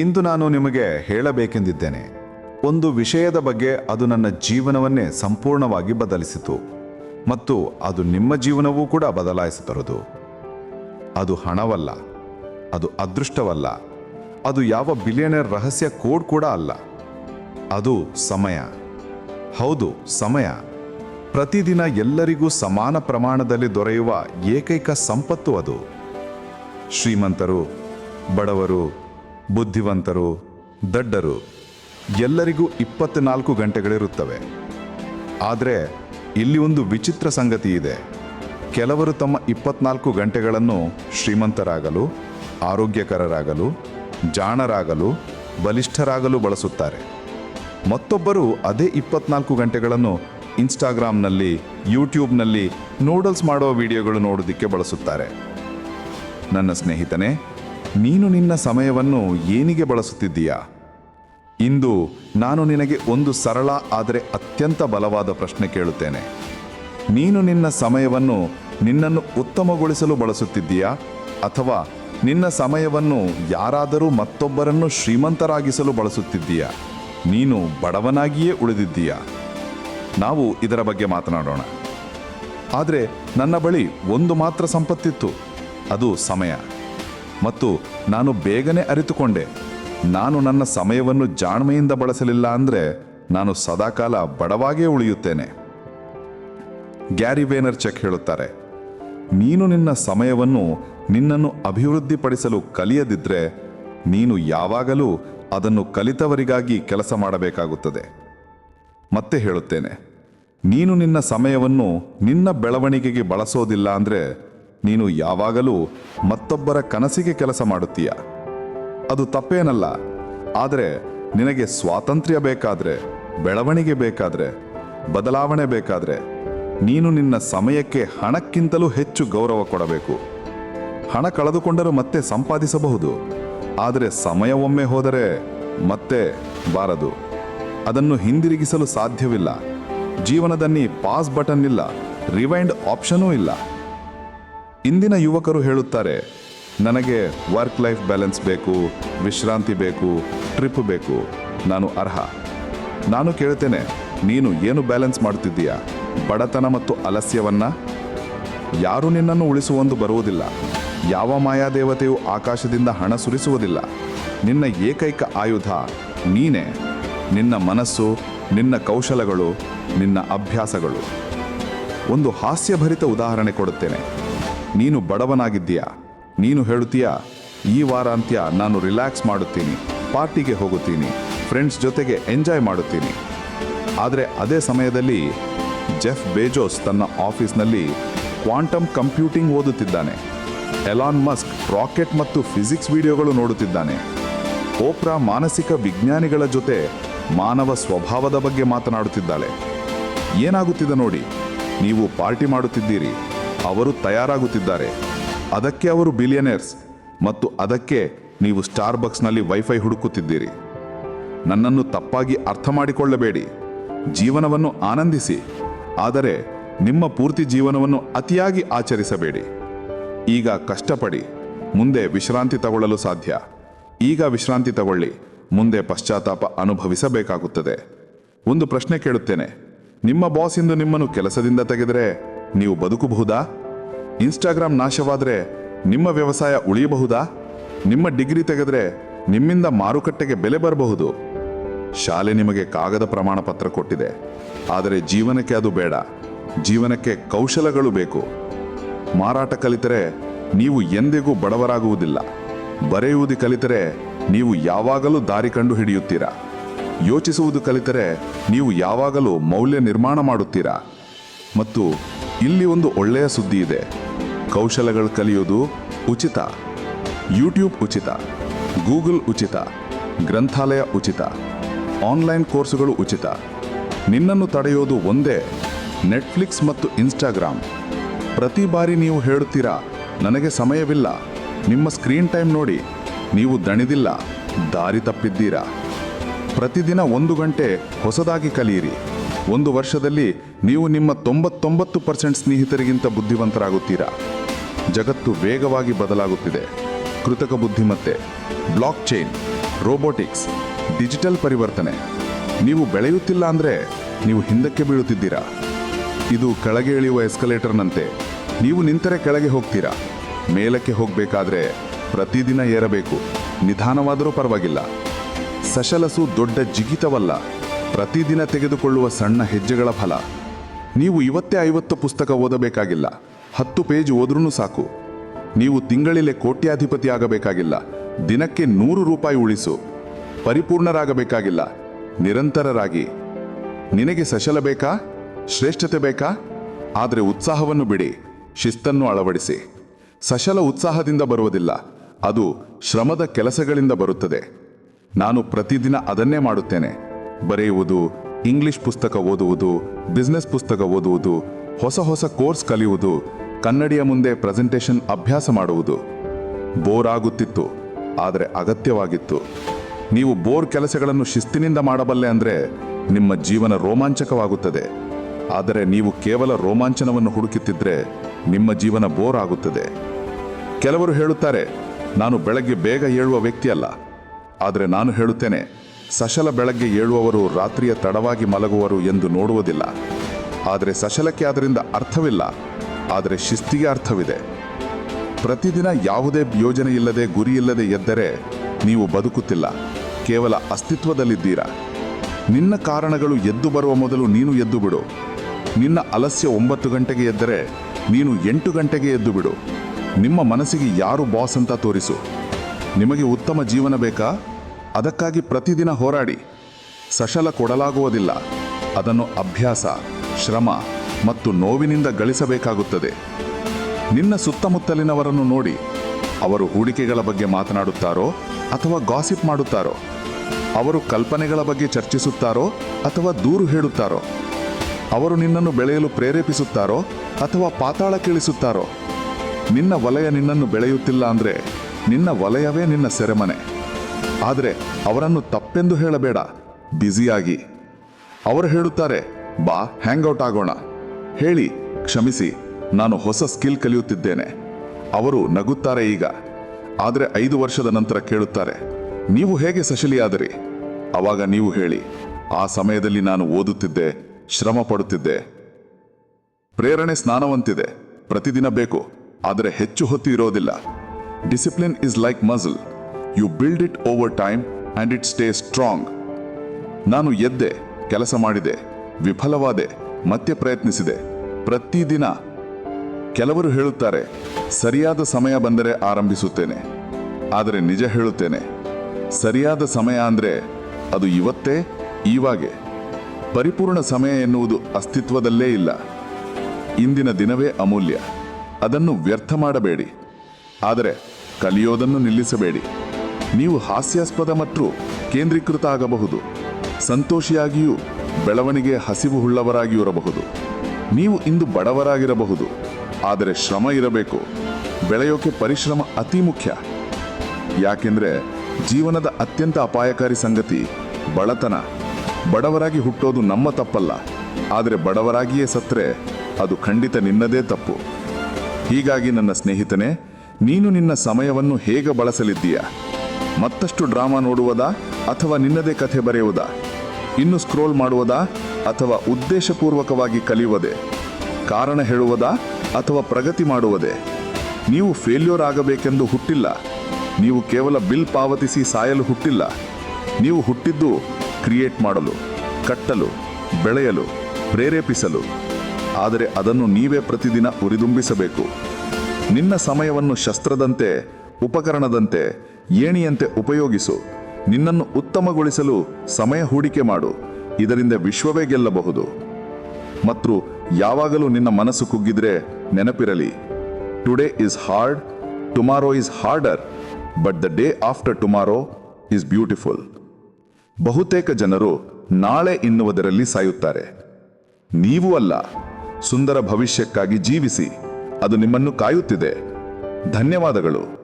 ಇಂದು ನಾನು ನಿಮಗೆ ಹೇಳಬೇಕೆಂದಿದ್ದೇನೆ, ಒಂದು ವಿಷಯದ ಬಗ್ಗೆ ಅದು ನನ್ನ ಜೀವನವನ್ನೇ ಸಂಪೂರ್ಣವಾಗಿ ಬದಲಿಸಿತು ಮತ್ತು ಅದು ನಿಮ್ಮ ಜೀವನವೂ ಕೂಡ ಬದಲಾಯಿಸತರದು ಅದು ಹಣವಲ್ಲ, ಅದು ಅದೃಷ್ಟವಲ್ಲ, ಅದು ಯಾವ ಬಿಲಿಯನರ್ ರಹಸ್ಯ ಕೋಡ್ ಕೂಡ ಅಲ್ಲ. ಅದು ಸಮಯ. ಹೌದು, ಸಮಯ. ಪ್ರತಿದಿನ ಎಲ್ಲರಿಗೂ ಸಮಾನ ಪ್ರಮಾಣದಲ್ಲಿ ದೊರೆಯುವ ಏಕೈಕ ಸಂಪತ್ತು ಅದು. ಶ್ರೀಮಂತರು, ಬಡವರು ಬುದ್ಧಿವಂತರು, ದಡ್ಡರು, ಎಲ್ಲರಿಗೂ ಇಪ್ಪತ್ನಾಲ್ಕು ಗಂಟೆಗಳಿರುತ್ತವೆ. ಆದರೆ, ಇಲ್ಲಿ ಒಂದು ವಿಚಿತ್ರ ಸಂಗತಿ ಇದೆ. ಕೆಲವರು ತಮ್ಮ ಇಪ್ಪತ್ನಾಲ್ಕು ಗಂಟೆಗಳನ್ನು ಶ್ರೀಮಂತರಾಗಲು, ಆರೋಗ್ಯಕರರಾಗಲು, ಜಾಣರಾಗಲು, ಬಲಿಷ್ಠರಾಗಲು ಬಳಸುತ್ತಾರೆ. ಮತ್ತೊಬ್ಬರು ಅದೇ ಇಪ್ಪತ್ನಾಲ್ಕು ಗಂಟೆಗಳನ್ನು ಇನ್ಸ್ಟಾಗ್ರಾಮ್ನಲ್ಲಿ, ಯೂಟ್ಯೂಬ್ನಲ್ಲಿ, ನೂಡಲ್ಸ್ ಮಾಡೋ ವಿಡಿಯೋಗಳು ನೋಡೋದಕ್ಕೆ ಬಳಸುತ್ತಾರೆ. ನನ್ನ ಸ್ನೇಹಿತನೇ ನೀನು ನಿನ್ನ ಸಮಯವನ್ನು ಏನಿಗೆ ಬಳಸುತ್ತಿದ್ದೀಯಾ? ಇಂದು ನಾನು ನಿನಗೆ ಒಂದು ಸರಳ ಆದರೆ ಅತ್ಯಂತ ಬಲವಾದ ಪ್ರಶ್ನೆ ಕೇಳುತ್ತೇನೆ. ನೀನು ನಿನ್ನ ಸಮಯವನ್ನು ನಿನ್ನನ್ನು ಉತ್ತಮಗೊಳಿಸಲು ಬಳಸುತ್ತಿದ್ದೀಯಾ? ಅಥವಾ ನಿನ್ನ ಸಮಯವನ್ನು ಯಾರಾದರೂ ಮತ್ತೊಬ್ಬರನ್ನು ಶ್ರೀಮಂತರಾಗಿಸಲು ಬಳಸುತ್ತಿದ್ದೀಯಾ? ನೀನು ಬಡವನಾಗಿಯೇ ಉಳಿದಿದ್ದೀಯಾ? ನಾವು ಇದರ ಬಗ್ಗೆ ಮಾತನಾಡೋಣ. ಆದರೆ ನನ್ನ ಬಳಿ ಒಂದು ಮಾತ್ರ ಸಂಪತ್ತಿತ್ತು. ಅದು ಸಮಯ. ಮತ್ತು ನಾನು ಬೇಗನೆ ಅರಿತುಕೊಂಡೆ. ನಾನು ನನ್ನ ಸಮಯವನ್ನು ಜಾಣ್ಮೆಯಿಂದ ಬಳಸಲಿಲ್ಲ ಅಂದರೆ ನಾನು ಸದಾಕಾಲ ಬಡವಾಗೇ ಉಳಿಯುತ್ತೇನೆ. ಗ್ಯಾರಿ ವೇನರ್ ಚೆಕ್ ಹೇಳುತ್ತಾರೆ, ನೀನು ನಿನ್ನ ಸಮಯವನ್ನು ನಿನ್ನನ್ನು ಅಭಿವೃದ್ಧಿಪಡಿಸಲು ಕಲಿಯದಿದ್ದರೆ ನೀನು ಯಾವಾಗಲೂ ಅದನ್ನು ಕಲಿತವರಿಗಾಗಿ ಕೆಲಸ ಮಾಡಬೇಕಾಗುತ್ತದೆ. ಮತ್ತೆ ಹೇಳುತ್ತೇನೆ, ನೀನು ನಿನ್ನ ಸಮಯವನ್ನು ನಿನ್ನ ಬೆಳವಣಿಗೆಗೆ ಬಳಸೋದಿಲ್ಲ ಅಂದರೆ ನೀನು ಯಾವಾಗಲೂ ಮತ್ತೊಬ್ಬರ ಕನಸಿಗೆ ಕೆಲಸ ಮಾಡುತ್ತೀಯ? ಅದು ತಪ್ಪೇನಲ್ಲ. ಆದರೆ ನಿನಗೆ ಸ್ವಾತಂತ್ರ್ಯ ಬೇಕಾದರೆ, ಬೆಳವಣಿಗೆ ಬೇಕಾದರೆ, ಬದಲಾವಣೆ ಬೇಕಾದರೆ ನೀನು ನಿನ್ನ ಸಮಯಕ್ಕೆ ಹಣಕ್ಕಿಂತಲೂ ಹೆಚ್ಚು ಗೌರವ ಕೊಡಬೇಕು. ಹಣ ಕಳೆದುಕೊಂಡರೂ ಮತ್ತೆ ಸಂಪಾದಿಸಬಹುದು. ಆದರೆ ಸಮಯ ಒಮ್ಮೆ ಹೋದರೆ ಮತ್ತೆ ಬಾರದು. ಅದನ್ನು ಹಿಂದಿರುಗಿಸಲು ಸಾಧ್ಯವಿಲ್ಲ. ಜೀವನದಲ್ಲಿ ಪಾಸ್ ಬಟನ್ ಇಲ್ಲ. ರಿವೈಂಡ್ ಆಪ್ಷನೂ ಇಲ್ಲ. ಇಂದಿನ ಯುವಕರು ಹೇಳುತ್ತಾರೆ, ನನಗೆ ವರ್ಕ್ ಲೈಫ್ ಬ್ಯಾಲೆನ್ಸ್ ಬೇಕು, ವಿಶ್ರಾಂತಿ ಬೇಕು ಟ್ರಿಪ್ ಬೇಕು, ನಾನು ಅರ್ಹ. ನಾನು ಕೇಳ್ತೇನೆ, ನೀನು ಏನು ಬ್ಯಾಲೆನ್ಸ್ ಮಾಡುತ್ತಿದ್ದೀಯಾ ಬಡತನ ಮತ್ತು ಅಲಸ್ಯವನ್ನ? ಯಾರು ನಿನ್ನನ್ನು ಉಳಿಸುವಂದು ಬರುವುದಿಲ್ಲ. ಯಾವ ಮಾಯಾದೇವತೆಯು ಆಕಾಶದಿಂದ ಹಣ ಸುರಿಸುವುದಿಲ್ಲ. ನಿನ್ನ ಏಕೈಕ ಆಯುಧ ನೀನೇ. ನಿನ್ನ ಮನಸ್ಸು, ನಿನ್ನ ಕೌಶಲಗಳು, ನಿನ್ನ ಅಭ್ಯಾಸಗಳು. ಒಂದು ಹಾಸ್ಯಭರಿತ ಉದಾಹರಣೆ ಕೊಡುತ್ತೇನೆ. ನೀನು ಬಡವನಾಗಿದ್ದೀಯಾ? ನೀನು ಹೇಳುತ್ತೀಯಾ, ಈ ವಾರಾಂತ್ಯ ನಾನು ರಿಲ್ಯಾಕ್ಸ್ ಮಾಡುತ್ತೀನಿ, ಪಾರ್ಟಿಗೆ ಹೋಗುತ್ತೀನಿ, ಫ್ರೆಂಡ್ಸ್ ಜೊತೆಗೆ ಎಂಜಾಯ್ ಮಾಡುತ್ತೀನಿ. ಆದರೆ ಅದೇ ಸಮಯದಲ್ಲಿ ಜೆಫ್ ಬೇಜೋಸ್ ತನ್ನ ಆಫೀಸ್ನಲ್ಲಿ ಕ್ವಾಂಟಮ್ ಕಂಪ್ಯೂಟಿಂಗ್ ಓದುತ್ತಿದ್ದಾನೆ. ಎಲಾನ್ ಮಸ್ಕ್ ರಾಕೆಟ್ ಮತ್ತು ಫಿಸಿಕ್ಸ್ ವಿಡಿಯೋಗಳು ನೋಡುತ್ತಿದ್ದಾನೆ. ಓಪ್ರಾ ಮಾನಸಿಕ ವಿಜ್ಞಾನಿಗಳ ಜೊತೆ ಮಾನವ ಸ್ವಭಾವದ ಬಗ್ಗೆ ಮಾತನಾಡುತ್ತಿದ್ದಾಳೆ. ಏನಾಗುತ್ತಿದೆ ನೋಡಿ, ನೀವು ಪಾರ್ಟಿ ಮಾಡುತ್ತಿದ್ದೀರಿ ಅವರು ತಯಾರಾಗುತ್ತಿದ್ದಾರೆ. ಅದಕ್ಕೆ ಅವರು ಬಿಲಿಯನೇರ್ಸ್ ಮತ್ತು ಅದಕ್ಕೆ ನೀವು ಸ್ಟಾರ್ ಬಕ್ಸ್ನಲ್ಲಿ ವೈಫೈ ಹುಡುಕುತ್ತಿದ್ದೀರಿ. ನನ್ನನ್ನು ತಪ್ಪಾಗಿ ಅರ್ಥ ಮಾಡಿಕೊಳ್ಳಬೇಡಿ. ಜೀವನವನ್ನು ಆನಂದಿಸಿ. ಆದರೆ ನಿಮ್ಮ ಪೂರ್ತಿ ಜೀವನವನ್ನು ಅತಿಯಾಗಿ ಆಚರಿಸಬೇಡಿ. ಈಗ ಕಷ್ಟಪಡಿ, ಮುಂದೆ ವಿಶ್ರಾಂತಿ ತಗೊಳ್ಳಲು ಸಾಧ್ಯ. ಈಗ ವಿಶ್ರಾಂತಿ ತಗೊಳ್ಳಿ, ಮುಂದೆ ಪಶ್ಚಾತ್ತಾಪ ಅನುಭವಿಸಬೇಕಾಗುತ್ತದೆ. ಒಂದು ಪ್ರಶ್ನೆ ಕೇಳುತ್ತೇನೆ. ನಿಮ್ಮ ಬಾಸ್ ಇಂದು ನಿಮ್ಮನ್ನು ಕೆಲಸದಿಂದ ತೆಗೆದರೆ ನೀವು ಬದುಕಬಹುದಾ? ಇನ್ಸ್ಟಾಗ್ರಾಮ್ ನಾಶವಾದರೆ ನಿಮ್ಮ ವ್ಯವಸಾಯ ಉಳಿಯಬಹುದಾ? ನಿಮ್ಮ ಡಿಗ್ರಿ ತೆಗೆದರೆ ನಿಮ್ಮಿಂದ ಮಾರುಕಟ್ಟೆಗೆ ಬೆಲೆ ಬರಬಹುದು. ಶಾಲೆ ನಿಮಗೆ ಕಾಗದ ಪ್ರಮಾಣ ಪತ್ರ ಕೊಟ್ಟಿದೆ. ಆದರೆ ಜೀವನಕ್ಕೆ ಅದು ಬೇಡ. ಜೀವನಕ್ಕೆ ಕೌಶಲಗಳು ಬೇಕು. ಮಾರಾಟ ಕಲಿತರೆ ನೀವು ಎಂದಿಗೂ ಬಡವರಾಗುವುದಿಲ್ಲ. ಬರೆಯುವುದು ಕಲಿತರೆ ನೀವು ಯಾವಾಗಲೂ ದಾರಿ ಕಂಡು ಹಿಡಿಯುತ್ತೀರಾ ಯೋಚಿಸುವುದು ಕಲಿತರೆ ನೀವು ಯಾವಾಗಲೂ ಮೌಲ್ಯ ನಿರ್ಮಾಣ ಮಾಡುತ್ತೀರಾ? ಮತ್ತು ಇಲ್ಲಿ ಒಂದು ಒಳ್ಳೆಯ ಸುದ್ದಿ ಇದೆ. ಕೌಶಲಗಳು ಕಲಿಯೋದು ಉಚಿತ. ಯೂಟ್ಯೂಬ್ ಉಚಿತ. ಗೂಗಲ್ ಉಚಿತ. ಗ್ರಂಥಾಲಯ ಉಚಿತ. ಆನ್ಲೈನ್ ಕೋರ್ಸುಗಳು ಉಚಿತ. ನಿನ್ನನ್ನು ತಡೆಯೋದು ಒಂದೇ. ನೆಟ್ಫ್ಲಿಕ್ಸ್ ಮತ್ತು ಇನ್ಸ್ಟಾಗ್ರಾಮ್. ಪ್ರತಿ ಬಾರಿ ನೀವು ಹೇಳುತ್ತೀರಾ, ನನಗೆ ಸಮಯವಿಲ್ಲ. ನಿಮ್ಮ ಸ್ಕ್ರೀನ್ ಟೈಮ್ ನೋಡಿ. ನೀವು ದಣಿದಿಲ್ಲ, ದಾರಿ ತಪ್ಪಿದ್ದೀರಾ. ಪ್ರತಿದಿನ ಒಂದು ಗಂಟೆ ಹೊಸದಾಗಿ ಕಲಿಯಿರಿ. ಒಂದು ವರ್ಷದಲ್ಲಿ ನೀವು ನಿಮ್ಮ ತೊಂಬತ್ತೊಂಬತ್ತು ಪರ್ಸೆಂಟ್ ಸ್ನೇಹಿತರಿಗಿಂತ ಬುದ್ಧಿವಂತರಾಗುತ್ತೀರಾ? ಜಗತ್ತು ವೇಗವಾಗಿ ಬದಲಾಗುತ್ತಿದೆ. ಕೃತಕ ಬುದ್ಧಿಮತ್ತೆ, ಬ್ಲಾಕ್ ಚೈನ್, ರೋಬೋಟಿಕ್ಸ್, ಡಿಜಿಟಲ್ ಪರಿವರ್ತನೆ. ನೀವು ಬೆಳೆಯುತ್ತಿಲ್ಲ ಅಂದರೆ ನೀವು ಹಿಂದಕ್ಕೆ ಬೀಳುತ್ತಿದ್ದೀರಾ? ಇದು ಕೆಳಗೆ ಇಳಿಯುವ ಎಸ್ಕಲೇಟರ್ನಂತೆ. ನೀವು ನಿಂತರೆ ಕೆಳಗೆ ಹೋಗ್ತೀರಾ? ಮೇಲಕ್ಕೆ ಹೋಗಬೇಕಾದ್ರೆ ಪ್ರತಿದಿನ ಏರಬೇಕು. ನಿಧಾನವಾದರೂ ಪರವಾಗಿಲ್ಲ. ಸಶಲಸು ದೊಡ್ಡ ಜಿಗಿತವಲ್ಲ. ಪ್ರತಿದಿನ ತೆಗೆದುಕೊಳ್ಳುವ ಸಣ್ಣ ಹೆಜ್ಜೆಗಳ ಫಲ. ನೀವು ಇವತ್ತೇ ಐವತ್ತು ಪುಸ್ತಕ ಓದಬೇಕಾಗಿಲ್ಲ. ಹತ್ತು ಪೇಜ್ ಓದ್ರೂ ಸಾಕು. ನೀವು ತಿಂಗಳಿಲೆ ಕೋಟ್ಯಾಧಿಪತಿ ಆಗಬೇಕಾಗಿಲ್ಲ ದಿನಕ್ಕೆ ನೂರು ರೂಪಾಯಿ ಉಳಿಸು. ಪರಿಪೂರ್ಣರಾಗಬೇಕಾಗಿಲ್ಲ. ನಿರಂತರರಾಗಿ. ನಿನಗೆ ಸಶಲ ಬೇಕಾ? ಶ್ರೇಷ್ಠತೆ ಬೇಕಾ? ಆದರೆ ಉತ್ಸಾಹವನ್ನು ಬಿಡಿ. ಶಿಸ್ತನ್ನು ಅಳವಡಿಸಿ. ಸಶಲ ಉತ್ಸಾಹದಿಂದ ಬರುವುದಿಲ್ಲ. ಅದು ಶ್ರಮದ ಕೆಲಸಗಳಿಂದ ಬರುತ್ತದೆ. ನಾನು ಪ್ರತಿದಿನ ಅದನ್ನೇ ಮಾಡುತ್ತೇನೆ. ಬರೆಯುವುದು ಇಂಗ್ಲಿಷ್ ಪುಸ್ತಕ ಓದುವುದು ಬಿಸ್ನೆಸ್ ಪುಸ್ತಕ ಓದುವುದು, ಹೊಸ ಹೊಸ ಕೋರ್ಸ್ ಕಲಿಯುವುದು, ಕನ್ನಡಿಯ ಮುಂದೆ ಪ್ರೆಸೆಂಟೇಷನ್ ಅಭ್ಯಾಸ ಮಾಡುವುದು. ಬೋರ್ ಆಗುತ್ತಿತ್ತು, ಆದರೆ ಅಗತ್ಯವಾಗಿತ್ತು. ನೀವು ಬೋರ್ ಕೆಲಸಗಳನ್ನು ಶಿಸ್ತಿನಿಂದ ಮಾಡಬಲ್ಲೆ ಅಂದರೆ ನಿಮ್ಮ ಜೀವನ ರೋಮಾಂಚಕವಾಗುತ್ತದೆ. ಆದರೆ ನೀವು ಕೇವಲ ರೋಮಾಂಚನವನ್ನು ಹುಡುಕುತ್ತಿದ್ದರೆ ನಿಮ್ಮ ಜೀವನ ಬೋರ್ ಆಗುತ್ತದೆ. ಕೆಲವರು ಹೇಳುತ್ತಾರೆ, ನಾನು ಬೆಳಗ್ಗೆ ಬೇಗ ಏಳುವ ವ್ಯಕ್ತಿಯಲ್ಲ, ಆದರೆ ನಾನು ಹೇಳುತ್ತೇನೆ ಸಶಲ ಬೆಳಗ್ಗೆ ಏಳುವವರು ರಾತ್ರಿಯ ತಡವಾಗಿ ಮಲಗುವರು ಎಂದು ನೋಡುವುದಿಲ್ಲ. ಆದರೆ ಸಶಲಕ್ಕೆ ಅದರಿಂದ ಅರ್ಥವಿಲ್ಲ. ಆದರೆ ಶಿಸ್ತಿಗೆ ಅರ್ಥವಿದೆ. ಪ್ರತಿದಿನ ಯಾವುದೇ ಯೋಜನೆ ಇಲ್ಲದೆ, ಗುರಿ ಇಲ್ಲದೆ ಎದ್ದರೆ ನೀವು ಬದುಕುತ್ತಿಲ್ಲ. ಕೇವಲ ಅಸ್ತಿತ್ವದಲ್ಲಿದ್ದೀರಾ. ನಿನ್ನ ಕಾರಣಗಳು ಎದ್ದು ಬರುವ ಮೊದಲು ನೀನು ಎದ್ದು ಬಿಡು. ನಿನ್ನ ಅಲಸ್ಯ ಒಂಬತ್ತು ಗಂಟೆಗೆ ಎದ್ದರೆ ನೀನು ಎಂಟು ಗಂಟೆಗೆ ಎದ್ದು ಬಿಡು. ನಿಮ್ಮ ಮನಸ್ಸಿಗೆ ಯಾರು ಬಾಸ್ ಅಂತ ತೋರಿಸು. ನಿಮಗೆ ಉತ್ತಮ ಜೀವನ ಬೇಕಾ? ಅದಕ್ಕಾಗಿ ಪ್ರತಿದಿನ ಹೋರಾಡಿ ಸಶಲ ಕೊಡಲಾಗುವುದಿಲ್ಲ. ಅದನ್ನು ಅಭ್ಯಾಸ, ಶ್ರಮ ಮತ್ತು ನೋವಿನಿಂದ ಗಳಿಸಬೇಕಾಗುತ್ತದೆ. ನಿನ್ನ ಸುತ್ತಮುತ್ತಲಿನವರನ್ನು ನೋಡಿ ಅವರು ಹೂಡಿಕೆಗಳ ಬಗ್ಗೆ ಮಾತನಾಡುತ್ತಾರೋ ಅಥವಾ ಗಾಸಿಪ್ ಮಾಡುತ್ತಾರೋ? ಅವರು ಕಲ್ಪನೆಗಳ ಬಗ್ಗೆ ಚರ್ಚಿಸುತ್ತಾರೋ ಅಥವಾ ದೂರು ಹೇಳುತ್ತಾರೋ? ಅವರು ನಿನ್ನನ್ನು ಬೆಳೆಯಲು ಪ್ರೇರೇಪಿಸುತ್ತಾರೋ ಅಥವಾ ಪಾತಾಳ ಕೇಳಿಸುತ್ತಾರೋ? ನಿನ್ನ ವಲಯ ನಿನ್ನನ್ನು ಬೆಳೆಯುತ್ತಿಲ್ಲ ಅಂದರೆ ನಿನ್ನ ವಲಯವೇ ನಿನ್ನ ಸೆರೆಮನೆ. ಆದರೆ ಅವರನ್ನು ತಪ್ಪೆಂದು ಹೇಳಬೇಡ. ಬ್ಯುಸಿಯಾಗಿ. ಅವರು ಹೇಳುತ್ತಾರೆ, ಬಾ, ಹ್ಯಾಂಗ್ಔಟ್ ಆಗೋಣ. ಹೇಳಿ, ಕ್ಷಮಿಸಿ, ನಾನು ಹೊಸ ಸ್ಕಿಲ್ ಕಲಿಯುತ್ತಿದ್ದೇನೆ. ಅವರು ನಗುತ್ತಾರೆ ಈಗ. ಆದರೆ ಐದು ವರ್ಷದ ನಂತರ ಕೇಳುತ್ತಾರೆ, ನೀವು ಹೇಗೆ ಸಶಲಿಯಾದರಿ? ಅವಾಗ ನೀವು ಹೇಳಿ, ಆ ಸಮಯದಲ್ಲಿ ನಾನು ಓದುತ್ತಿದ್ದೆ, ಶ್ರಮ ಪಡುತ್ತಿದ್ದೆ. ಪ್ರೇರಣೆ ಸ್ನಾನವಂತಿದೆ, ಪ್ರತಿದಿನ ಬೇಕು, ಆದರೆ ಹೆಚ್ಚು ಹೊತ್ತು ಇರೋದಿಲ್ಲ. Discipline is like muscle you build it over time and it stay strong ನಾನು ಎದ್ದೆ, ಕೆಲಸ ಮಾಡಿದೆ, ವಿಫಲವಾದೆ, ಮತ್ತೆ ಪ್ರಯತ್ನಿಸಿದೆ. ಪ್ರತಿದಿನ ಕೆಲವರು ಹೇಳುತ್ತಾರೆ, ಸರಿಯಾದ ಸಮಯ ಬಂದರೆ ಆರಂಭಿಸುತ್ತೇನೆ. ಆದರೆ ನಿಜ ಹೇಳುತ್ತೇನೆ, ಸರಿಯಾದ ಸಮಯ ಅಂದರೆ ಅದು ಇವತ್ತೇ ಈವಾಗೆ ಪರಿಪೂರ್ಣ ಸಮಯ ಎನ್ನುವುದು ಅಸ್ತಿತ್ವದಲ್ಲೇ ಇಲ್ಲ. ಇಂದಿನ ದಿನವೇ ಅಮೂಲ್ಯ. ಅದನ್ನು ವ್ಯರ್ಥ ಮಾಡಬೇಡಿ. ಆದರೆ ಕಲಿಯೋದನ್ನು ನಿಲ್ಲಿಸಬೇಡಿ. ನೀವು ಹಾಸ್ಯಾಸ್ಪದ ಮತ್ತು ಕೇಂದ್ರೀಕೃತ ಆಗಬಹುದು ಸಂತೋಷಿಯಾಗಿಯೂ ಬೆಳವಣಿಗೆ ಹಸಿವು ಉಳ್ಳವರಾಗಿಯೂ ಇರಬಹುದು ನೀವು ಇಂದು ಬಡವರಾಗಿರಬಹುದು. ಆದರೆ ಶ್ರಮ ಇರಬೇಕು. ಬೆಳೆಯೋಕೆ ಪರಿಶ್ರಮ ಅತಿ ಮುಖ್ಯ. ಯಾಕೆಂದರೆ ಜೀವನದ ಅತ್ಯಂತ ಅಪಾಯಕಾರಿ ಸಂಗತಿ ಬಡತನ. ಬಡವರಾಗಿ ಹುಟ್ಟೋದು ನಮ್ಮ ತಪ್ಪಲ್ಲ. ಆದರೆ ಬಡವರಾಗಿಯೇ ಸತ್ರೆ ಅದು ಖಂಡಿತ ನಿನ್ನದೇ ತಪ್ಪು. ಹೀಗಾಗಿ ನನ್ನ ಸ್ನೇಹಿತನೇ, ನೀನು ನಿನ್ನ ಸಮಯವನ್ನು ಹೇಗೆ ಬಳಸಲಿದ್ದೀಯಾ? ಮತ್ತಷ್ಟು ಡ್ರಾಮಾ ನೋಡುವುದಾ ಅಥವಾ ನಿನ್ನದೇ ಕಥೆ ಬರೆಯುವುದಾ? ಇನ್ನು ಸ್ಕ್ರೋಲ್ ಮಾಡುವುದಾ ಅಥವಾ ಉದ್ದೇಶಪೂರ್ವಕವಾಗಿ ಕಲಿಯುವುದೇ? ಕಾರಣ ಹೇಳುವುದಾ ಅಥವಾ ಪ್ರಗತಿ ಮಾಡುವುದೇ? ನೀವು ಫೇಲ್ಯೂರ್ ಆಗಬೇಕೆಂದು ಹುಟ್ಟಿಲ್ಲ. ನೀವು ಕೇವಲ ಬಿಲ್ ಪಾವತಿಸಿ ಸಾಯಲು ಹುಟ್ಟಿಲ್ಲ. ನೀವು ಹುಟ್ಟಿದ್ದು ಕ್ರಿಯೇಟ್ ಮಾಡಲು, ಕಟ್ಟಲು, ಬೆಳೆಯಲು, ಪ್ರೇರೇಪಿಸಲು. ಆದರೆ ಅದನ್ನು ನೀವೇ ಪ್ರತಿದಿನ ಉರಿದುಂಬಿಸಬೇಕು. ನಿನ್ನ ಸಮಯವನ್ನು ಶಸ್ತ್ರದಂತೆ, ಉಪಕರಣದಂತೆ ಏಣಿಯಂತೆ ಉಪಯೋಗಿಸು. ನಿನ್ನನ್ನು ಉತ್ತಮಗೊಳಿಸಲು ಸಮಯ ಹೂಡಿಕೆ ಮಾಡು. ಇದರಿಂದ ವಿಶ್ವವೇ ಗೆಲ್ಲಬಹುದು. ಮತ್ತು ಯಾವಾಗಲೂ ನಿನ್ನ ಮನಸ್ಸು ಕುಗ್ಗಿದ್ರೆ ನೆನಪಿರಲಿ. Today is hard tomorrow is harder but the day after tomorrow is beautiful ಬಹುತೇಕ ಜನರು ನಾಳೆ ಎನ್ನುವುದರಲ್ಲಿ ಸಾಯುತ್ತಾರೆ. ನೀವು ಅಲ್ಲ. ಸುಂದರ ಭವಿಷ್ಯಕ್ಕಾಗಿ ಜೀವಿಸಿ. ಅದು ನಿಮ್ಮನ್ನು ಕಾಯುತ್ತಿದೆ. ಧನ್ಯವಾದಗಳು.